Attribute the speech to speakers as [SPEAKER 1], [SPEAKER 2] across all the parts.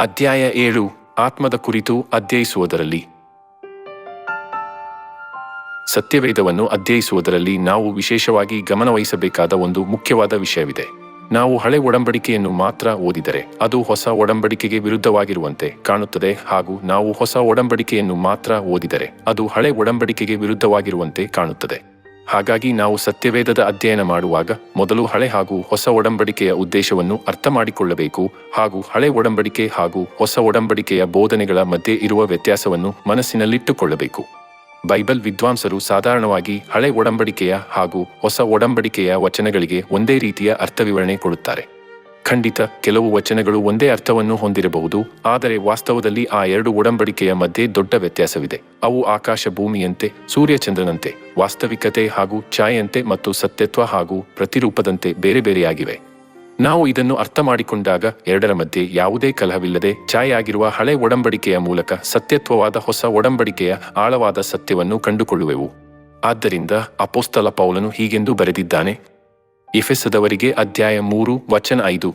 [SPEAKER 1] ಅಧ್ಯಾಯ ಏಳು, ಆತ್ಮದ ಕುರಿತು ಅಧ್ಯಯಿಸುವುದರಲ್ಲಿ. ಸತ್ಯವೇದವನ್ನು ಅಧ್ಯಯಿಸುವುದರಲ್ಲಿ ನಾವು ವಿಶೇಷವಾಗಿ ಗಮನವಹಿಸಬೇಕಾದ ಒಂದು ಮುಖ್ಯವಾದ ವಿಷಯವಿದೆ. ನಾವು ಹಳೆ ಒಡಂಬಡಿಕೆಯನ್ನು ಮಾತ್ರ ಓದಿದರೆ ಅದು ಹೊಸ ಒಡಂಬಡಿಕೆಗೆ ವಿರುದ್ಧವಾಗಿರುವಂತೆ ಕಾಣುತ್ತದೆ ಹಾಗೂ ನಾವು ಹೊಸ ಒಡಂಬಡಿಕೆಯನ್ನು ಮಾತ್ರ ಓದಿದರೆ ಅದು ಹಳೆ ಒಡಂಬಡಿಕೆಗೆ ವಿರುದ್ಧವಾಗಿರುವಂತೆ ಕಾಣುತ್ತದೆ. ಹಾಗಾಗಿ ನಾವು ಸತ್ಯವೇದದ ಅಧ್ಯಯನ ಮಾಡುವಾಗ ಮೊದಲು ಹಳೆ ಹಾಗೂ ಹೊಸ ಒಡಂಬಡಿಕೆಯ ಉದ್ದೇಶವನ್ನು ಅರ್ಥ ಮಾಡಿಕೊಳ್ಳಬೇಕು ಹಾಗೂ ಹಳೆ ಒಡಂಬಡಿಕೆ ಹಾಗೂ ಹೊಸ ಒಡಂಬಡಿಕೆಯ ಬೋಧನೆಗಳ ಮಧ್ಯೆ ಇರುವ ವ್ಯತ್ಯಾಸವನ್ನು ಮನಸ್ಸಿನಲ್ಲಿಟ್ಟುಕೊಳ್ಳಬೇಕು. ಬೈಬಲ್ ವಿದ್ವಾಂಸರು ಸಾಧಾರಣವಾಗಿ ಹಳೆ ಒಡಂಬಡಿಕೆಯ ಹಾಗೂ ಹೊಸ ಒಡಂಬಡಿಕೆಯ ವಚನಗಳಿಗೆ ಒಂದೇ ರೀತಿಯ ಅರ್ಥವಿವರಣೆ ಕೊಡುತ್ತಾರೆ. ಖಂಡಿತ ಕೆಲವು ವಚನಗಳು ಒಂದೇ ಅರ್ಥವನ್ನು ಹೊಂದಿರಬಹುದು, ಆದರೆ ವಾಸ್ತವದಲ್ಲಿ ಆ ಎರಡು ಒಡಂಬಡಿಕೆಯ ಮಧ್ಯೆ ದೊಡ್ಡ ವ್ಯತ್ಯಾಸವಿದೆ. ಅವು ಆಕಾಶ ಭೂಮಿಯಂತೆ, ಸೂರ್ಯಚಂದ್ರನಂತೆ, ವಾಸ್ತವಿಕತೆ ಹಾಗೂ ಛಾಯೆಯಂತೆ ಮತ್ತು ಸತ್ಯತ್ವ ಹಾಗೂ ಪ್ರತಿರೂಪದಂತೆ ಬೇರೆ ಬೇರೆಯಾಗಿವೆ. ನಾವು ಇದನ್ನು ಅರ್ಥ ಮಾಡಿಕೊಂಡಾಗ ಎರಡರ ಮಧ್ಯೆ ಯಾವುದೇ ಕಲಹವಿಲ್ಲದೆ ಛಾಯಾಗಿರುವ ಹಳೆ ಒಡಂಬಡಿಕೆಯ ಮೂಲಕ ಸತ್ಯತ್ವವಾದ ಹೊಸ ಒಡಂಬಡಿಕೆಯ ಆಳವಾದ ಸತ್ಯವನ್ನು ಕಂಡುಕೊಳ್ಳುವೆವು. ಆದ್ದರಿಂದ ಅಪೋಸ್ತಲ ಪೌಲನು ಹೀಗೆಂದು ಬರೆದಿದ್ದಾನೆ ಎಫೆಸದವರಿಗೆ ಅಧ್ಯಾಯ ಮೂರು, ವಚನ ಐದು.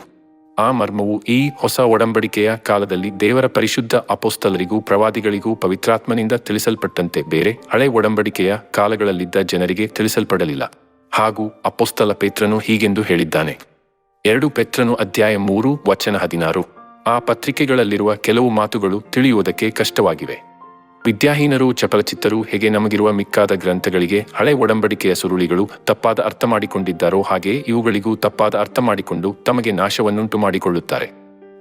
[SPEAKER 1] ಆ ಮರ್ಮವು ಈ ಹೊಸ ಒಡಂಬಡಿಕೆಯ ಕಾಲದಲ್ಲಿ ದೇವರ ಪರಿಶುದ್ಧ ಅಪೋಸ್ತಲರಿಗೂ ಪ್ರವಾದಿಗಳಿಗೂ ಪವಿತ್ರಾತ್ಮನಿಂದ ತಿಳಿಸಲ್ಪಟ್ಟಂತೆ ಬೇರೆ ಹಳೆ ಒಡಂಬಡಿಕೆಯ ಕಾಲಗಳಲ್ಲಿದ್ದ ಜನರಿಗೆ ತಿಳಿಸಲ್ಪಡಲಿಲ್ಲ. ಹಾಗೂ ಅಪೋಸ್ತಲ ಪೇತ್ರನು ಹೀಗೆಂದು ಹೇಳಿದ್ದಾನೆ. ಎರಡು ಪೆತ್ರನು ಅಧ್ಯಾಯ ಮೂರು, ವಚನ ಹದಿನಾರು. ಆ ಪತ್ರಿಕೆಗಳಲ್ಲಿರುವ ಕೆಲವು ಮಾತುಗಳು ತಿಳಿಯುವುದಕ್ಕೆ ಕಷ್ಟವಾಗಿವೆ. ವಿದ್ಯಾಹೀನರು, ಚಪಲಚಿತ್ತರು ಹೇಗೆ ನಮಗಿರುವ ಮಿಕ್ಕಾದ ಗ್ರಂಥಗಳಿಗೆ ಹಳೆ ಒಡಂಬಡಿಕೆಯ ಸುರುಳಿಗಳು ತಪ್ಪಾದ ಅರ್ಥ ಮಾಡಿಕೊಂಡಿದ್ದಾರೋ ಹಾಗೆ ಇವುಗಳಿಗೂ ತಪ್ಪಾದ ಅರ್ಥ ಮಾಡಿಕೊಂಡು ತಮಗೆ ನಾಶವನ್ನುಂಟು ಮಾಡಿಕೊಳ್ಳುತ್ತಾರೆ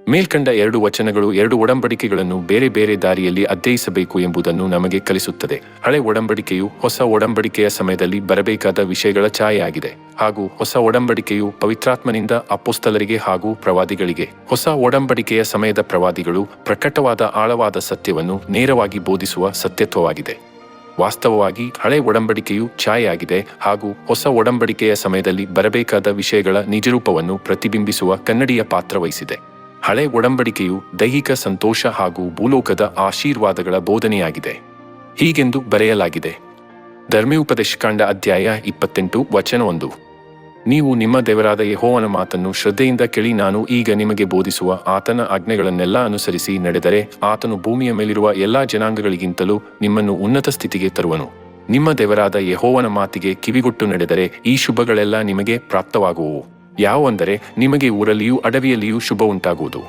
[SPEAKER 1] ಮೇಲ್ಕಂಡ ಎರಡು ವಚನಗಳು ಎರಡು ಒಡಂಬಡಿಕೆಗಳನ್ನು ಬೇರೆ ಬೇರೆ ದಾರಿಯಲ್ಲಿ ಅಧ್ಯಯಿಸಬೇಕು ಎಂಬುದನ್ನು ನಮಗೆ ಕಲಿಸುತ್ತದೆ. ಹಳೆ ಒಡಂಬಡಿಕೆಯು ಹೊಸ ಒಡಂಬಡಿಕೆಯ ಸಮಯದಲ್ಲಿ ಬರಬೇಕಾದ ವಿಷಯಗಳ ಛಾಯೆಯಾಗಿದೆ. ಹಾಗೂ ಹೊಸ ಒಡಂಬಡಿಕೆಯು ಪವಿತ್ರಾತ್ಮನಿಂದ ಅಪೋಸ್ತಲರಿಗೆ ಹಾಗೂ ಪ್ರವಾದಿಗಳಿಗೆ, ಹೊಸ ಒಡಂಬಡಿಕೆಯ ಸಮಯದ ಪ್ರವಾದಿಗಳು ಪ್ರಕಟವಾದ ಆಳವಾದ ಸತ್ಯವನ್ನು ನೇರವಾಗಿ ಬೋಧಿಸುವ ಸತ್ಯತ್ವವಾಗಿದೆ. ವಾಸ್ತವವಾಗಿ ಹಳೆ ಒಡಂಬಡಿಕೆಯು ಛಾಯೆಯಾಗಿದೆ ಹಾಗೂ ಹೊಸ ಒಡಂಬಡಿಕೆಯ ಸಮಯದಲ್ಲಿ ಬರಬೇಕಾದ ವಿಷಯಗಳ ನಿಜರೂಪವನ್ನು ಪ್ರತಿಬಿಂಬಿಸುವ ಕನ್ನಡಿಯ ಪಾತ್ರ ವಹಿಸಿದೆ. ಹಳೆ ಒಡಂಬಡಿಕೆಯು ದೈಹಿಕ ಸಂತೋಷ ಹಾಗೂ ಭೂಲೋಕದ ಆಶೀರ್ವಾದಗಳ ಬೋಧನೆಯಾಗಿದೆ. ಹೀಗೆಂದು ಬರೆಯಲಾಗಿದೆ. ಧರ್ಮೋಪದೇಶಕಾಂಡ ಅಧ್ಯಾಯ ಇಪ್ಪತ್ತೆಂಟು ವಚನ ಒಂದು. ನೀವು ನಿಮ್ಮ ದೇವರಾದ ಯಹೋವನ ಮಾತನ್ನು ಶ್ರದ್ಧೆಯಿಂದ ಕೇಳಿ ನಾನು ಈಗ ನಿಮಗೆ ಬೋಧಿಸುವ ಆತನ ಆಜ್ಞೆಗಳನ್ನೆಲ್ಲ ಅನುಸರಿಸಿ ನಡೆದರೆ ಆತನು ಭೂಮಿಯ ಮೇಲಿರುವ ಎಲ್ಲಾ ಜನಾಂಗಗಳಿಗಿಂತಲೂ ನಿಮ್ಮನ್ನು ಉನ್ನತ ಸ್ಥಿತಿಗೆ ತರುವನು. ನಿಮ್ಮ ದೇವರಾದ ಯಹೋವನ ಮಾತಿಗೆ ಕಿವಿಗೊಟ್ಟು ನಡೆದರೆ ಈ ಶುಭಗಳೆಲ್ಲ ನಿಮಗೆ ಪ್ರಾಪ್ತವಾಗುವವು ಯಾವಂದರೆ ನಿಮಗೆ ಊರಲ್ಲಿಯೂ ಅಡವಿಯಲ್ಲಿಯೂ ಶುಭ ಉಂಟಾಗುವುದು.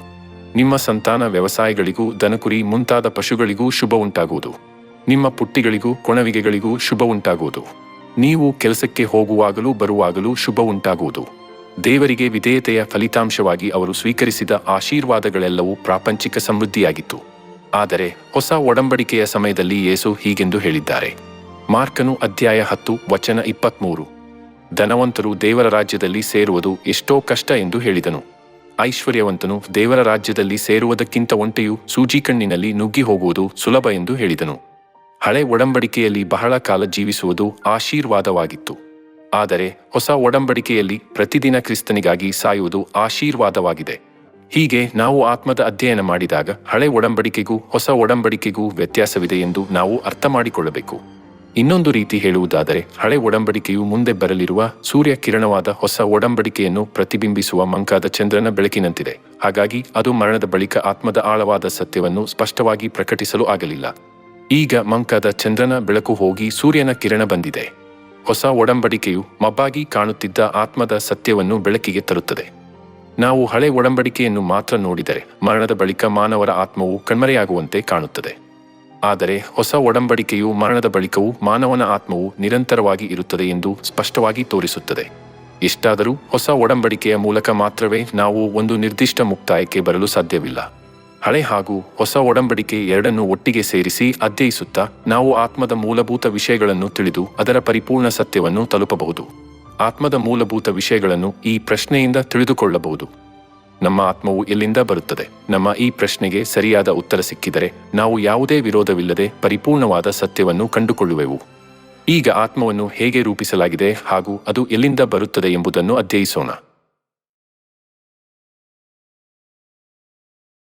[SPEAKER 1] ನಿಮ್ಮ ಸಂತಾನ ವ್ಯವಸಾಯಗಳಿಗೂ ದನಕುರಿ ಮುಂತಾದ ಪಶುಗಳಿಗೂ ಶುಭ ಉಂಟಾಗುವುದು. ನಿಮ್ಮ ಪುಟ್ಟಿಗಳಿಗೂ ಕೊಣವಿಗೆಗಳಿಗೂ ಶುಭ ಉಂಟಾಗುವುದು. ನೀವು ಕೆಲಸಕ್ಕೆ ಹೋಗುವಾಗಲೂ ಬರುವಾಗಲೂ ಶುಭ ಉಂಟಾಗುವುದು. ದೇವರಿಗೆ ವಿಧೇಯತೆಯ ಫಲಿತಾಂಶವಾಗಿ ಅವರು ಸ್ವೀಕರಿಸಿದ ಆಶೀರ್ವಾದಗಳೆಲ್ಲವೂ ಪ್ರಾಪಂಚಿಕ ಸಮೃದ್ಧಿಯಾಗಿತ್ತು. ಆದರೆ ಹೊಸ ಒಡಂಬಡಿಕೆಯ ಸಮಯದಲ್ಲಿ ಯೇಸು ಹೀಗೆಂದು ಹೇಳಿದ್ದಾರೆ. ಮಾರ್ಕನು ಅಧ್ಯಾಯ ಹತ್ತು, ವಚನ ಇಪ್ಪತ್ಮೂರು. ಧನವಂತರು ದೇವರ ರಾಜ್ಯದಲ್ಲಿ ಸೇರುವುದು ಎಷ್ಟೋ ಕಷ್ಟ ಎಂದು ಹೇಳಿದನು. ಐಶ್ವರ್ಯವಂತನು ದೇವರ ರಾಜ್ಯದಲ್ಲಿ ಸೇರುವುದಕ್ಕಿಂತ ಒಂಟೆಯು ಸೂಜಿಕಣ್ಣಿನಲ್ಲಿ ನುಗ್ಗಿ ಹೋಗುವುದು ಸುಲಭ ಎಂದು ಹೇಳಿದನು. ಹಳೆ ಒಡಂಬಡಿಕೆಯಲ್ಲಿ ಬಹಳ ಕಾಲ ಜೀವಿಸುವುದು ಆಶೀರ್ವಾದವಾಗಿತ್ತು. ಆದರೆ ಹೊಸ ಒಡಂಬಡಿಕೆಯಲ್ಲಿ ಪ್ರತಿದಿನ ಕ್ರಿಸ್ತನಿಗಾಗಿ ಸಾಯುವುದು ಆಶೀರ್ವಾದವಾಗಿದೆ. ಹೀಗೆ ನಾವು ಆತ್ಮದ ಅಧ್ಯಯನ ಮಾಡಿದಾಗ ಹಳೆ ಒಡಂಬಡಿಕೆಗೂ ಹೊಸ ಒಡಂಬಡಿಕೆಗೂ ವ್ಯತ್ಯಾಸವಿದೆ ಎಂದು ನಾವು ಅರ್ಥ ಮಾಡಿಕೊಳ್ಳಬೇಕು. ಇನ್ನೊಂದು ರೀತಿ ಹೇಳುವುದಾದರೆ, ಹಳೆ ಒಡಂಬಡಿಕೆಯು ಮುಂದೆ ಬರಲಿರುವ ಸೂರ್ಯ ಕಿರಣವಾದ ಹೊಸ ಒಡಂಬಡಿಕೆಯನ್ನು ಪ್ರತಿಬಿಂಬಿಸುವ ಮಂಕಾದ ಚಂದ್ರನ ಬೆಳಕಿನಂತಿದೆ. ಹಾಗಾಗಿ ಅದು ಮರಣದ ಬಳಿಕ ಆತ್ಮದ ಆಳವಾದ ಸತ್ಯವನ್ನು ಸ್ಪಷ್ಟವಾಗಿ ಪ್ರಕಟಿಸಲು ಆಗಲಿಲ್ಲ. ಈಗ ಮಂಕಾದ ಚಂದ್ರನ ಬೆಳಕು ಹೋಗಿ ಸೂರ್ಯನ ಕಿರಣ ಬಂದಿದೆ. ಹೊಸ ಒಡಂಬಡಿಕೆಯು ಮಬ್ಬಾಗಿ ಕಾಣುತ್ತಿದ್ದ ಆತ್ಮದ ಸತ್ಯವನ್ನು ಬೆಳಕಿಗೆ ತರುತ್ತದೆ. ನಾವು ಹಳೆ ಒಡಂಬಡಿಕೆಯನ್ನು ಮಾತ್ರ ನೋಡಿದರೆ ಮರಣದ ಬಳಿಕ ಮಾನವರ ಆತ್ಮವು ಕಣ್ಮರೆಯಾಗುವಂತೆ ಕಾಣುತ್ತದೆ. ಆದರೆ ಹೊಸ ಒಡಂಬಡಿಕೆಯು ಮರಣದ ಬಳಿಕವೂ ಮಾನವನ ಆತ್ಮವು ನಿರಂತರವಾಗಿ ಇರುತ್ತದೆ ಎಂದು ಸ್ಪಷ್ಟವಾಗಿ ತೋರಿಸುತ್ತದೆ. ಇಷ್ಟಾದರೂ ಹೊಸ ಒಡಂಬಡಿಕೆಯ ಮೂಲಕ ಮಾತ್ರವೇ ನಾವು ಒಂದು ನಿರ್ದಿಷ್ಟ ಮುಕ್ತಾಯಕ್ಕೆ ಬರಲು ಸಾಧ್ಯವಿಲ್ಲ. ಹಳೆ ಹಾಗೂ ಹೊಸ ಒಡಂಬಡಿಕೆ ಎರಡನ್ನು ಒಟ್ಟಿಗೆ ಸೇರಿಸಿ ಅಧ್ಯಯಿಸುತ್ತಾ ನಾವು ಆತ್ಮದ ಮೂಲಭೂತ ವಿಷಯಗಳನ್ನು ತಿಳಿದು ಅದರ ಪರಿಪೂರ್ಣ ಸತ್ಯವನ್ನು ತಲುಪಬಹುದು. ಆತ್ಮದ ಮೂಲಭೂತ ವಿಷಯಗಳನ್ನು ಈ ಪ್ರಶ್ನೆಯಿಂದ ತಿಳಿದುಕೊಳ್ಳಬಹುದು. ನಮ್ಮ ಆತ್ಮವು ಎಲ್ಲಿಂದ ಬರುತ್ತದೆ? ನಮ್ಮ ಈ ಪ್ರಶ್ನೆಗೆ ಸರಿಯಾದ ಉತ್ತರ ಸಿಕ್ಕಿದರೆ ನಾವು ಯಾವುದೇ ವಿರೋಧವಿಲ್ಲದೆ ಪರಿಪೂರ್ಣವಾದ ಸತ್ಯವನ್ನು ಕಂಡುಕೊಳ್ಳುವೆವು. ಈಗ ಆತ್ಮವನ್ನು ಹೇಗೆ ರೂಪಿಸಲಾಗಿದೆ ಹಾಗೂ ಅದು ಎಲ್ಲಿಂದ ಬರುತ್ತದೆ ಎಂಬುದನ್ನು ಅಧ್ಯಯಿಸೋಣ.